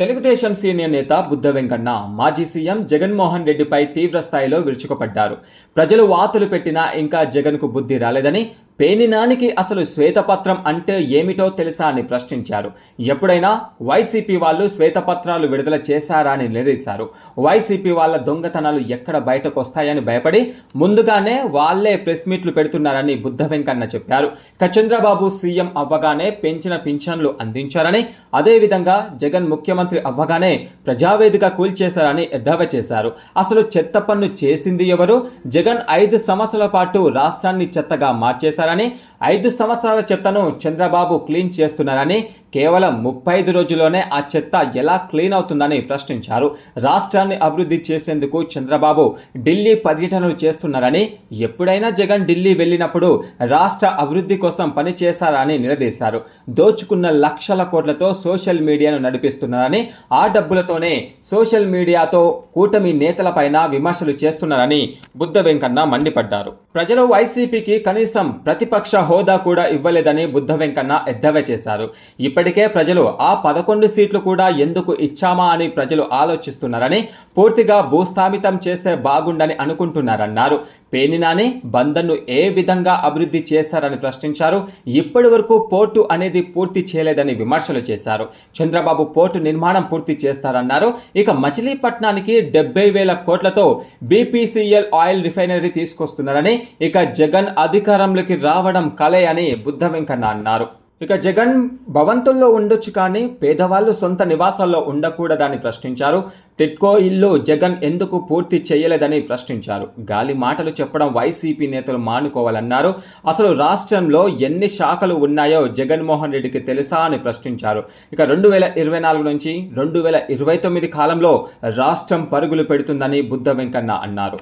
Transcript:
Telugu Desam senior నేత బుద్ధ వెంకన్న మాజీ CM Jaganmohan రెడ్డిపై తీవ్ర స్థాయిలో విరుచుకుపడ్డారు. ప్రజలు వాతులు పెట్టినా ఇంకా జగన్కు బుద్ధి రాలేదని పేనినానికి అసలు శ్వేతపత్రం అంటే ఏమిటో తెలుసా అని ప్రశ్నించారు. ఎప్పుడైనా వైసీపీ వాళ్ళు శ్వేతపత్రాలు విడుదల చేశారా అని నిలదీశారు. వైసీపీ వాళ్ళ దొంగతనాలు ఎక్కడ బయటకు వస్తాయని భయపడి ముందుగానే వాళ్ళే ప్రెస్ మీట్లు పెడుతున్నారని బుద్ధ వెంకన్న చెప్పారు. ఇక చంద్రబాబు సీఎం అవ్వగానే పెంచిన పింఛన్లు అందించారని అదేవిధంగా జగన్ ముఖ్యమంత్రి అవ్వగానే ప్రజావేదిక కూల్చేశారని ఎద్దావా చేశారు. అసలు చెత్త పన్ను చేసింది ఎవరు? జగన్ ఐదు సంవత్సరాల పాటు రాష్ట్రాన్ని చెత్తగా మార్చేశారు? सारा ने ఐదు సంవత్సరాల చెత్తను చంద్రబాబు క్లీన్ చేస్తున్నారని కేవలం ముప్పై ఐదు రోజుల్లోనే ఆ చెత్త ఎలా క్లీన్ అవుతుందని ప్రశ్నించారు. రాష్ట్రాన్ని అభివృద్ధి చేసేందుకు చంద్రబాబు ఢిల్లీ పర్యటనలు చేస్తున్నారని ఎప్పుడైనా జగన్ ఢిల్లీ వెళ్ళినప్పుడు రాష్ట్ర అభివృద్ధి కోసం పనిచేశారని నిలదీశారు. దోచుకున్న లక్షల కోట్లతో సోషల్ మీడియాను నడిపిస్తున్నారని ఆ డబ్బులతోనే సోషల్ మీడియాతో కూటమి నేతలపైన విమర్శలు చేస్తున్నారని బుద్ధ వెంకన్న మండిపడ్డారు. ప్రజలు వైసీపీకి కనీసం ప్రతిపక్ష హోదా కూడా ఇవ్వలేదని బుద్ధ వెంకన్న ఎద్దవే చేశారు. ఇప్పటికే ప్రజలు ఆ పదకొండు సీట్లు కూడా ఎందుకు ఇచ్చామా అని ప్రజలు ఆలోచిస్తున్నారని పూర్తిగా భూస్థాపితం చేస్తే బాగుండని అనుకుంటున్నారన్నారు. పేనినాని బందర్ను ఏ విధంగా అభివృద్ధి చేశారని ప్రశ్నించారు. ఇప్పటి వరకు పోర్టు అనేది పూర్తి చేయలేదని విమర్శలు చేశారు. చంద్రబాబు పోర్టు నిర్మాణం పూర్తి చేస్తారన్నారు. ఇక మచిలీపట్నానికి డెబ్బై వేల కోట్లతో బీపీసీఎల్ ఆయిల్ రిఫైనరీ తీసుకొస్తున్నారని ఇక జగన్ అధికారంలోకి రావడం కలే అని బుద్ధ వెంకన్న అన్నారు. ఇక జగన్ భవంతుల్లో ఉండొచ్చు కానీ పేదవాళ్ళు సొంత నివాసాల్లో ఉండకూడదని ప్రశ్నించారు. టిట్కో ఇల్లు జగన్ ఎందుకు పూర్తి చేయలేదని ప్రశ్నించారు. గాలి మాటలు చెప్పడం వైసీపీ నేతలు మానుకోవాలన్నారు. అసలు రాష్ట్రంలో ఎన్ని శాఖలు ఉన్నాయో జగన్మోహన్ రెడ్డికి తెలుసా అని ప్రశ్నించారు. ఇక రెండు వేల ఇరవై నాలుగు నుంచి రెండు వేల ఇరవై తొమ్మిది కాలంలో రాష్ట్రం పరుగులు పెడుతుందని బుద్ధ వెంకన్న అన్నారు.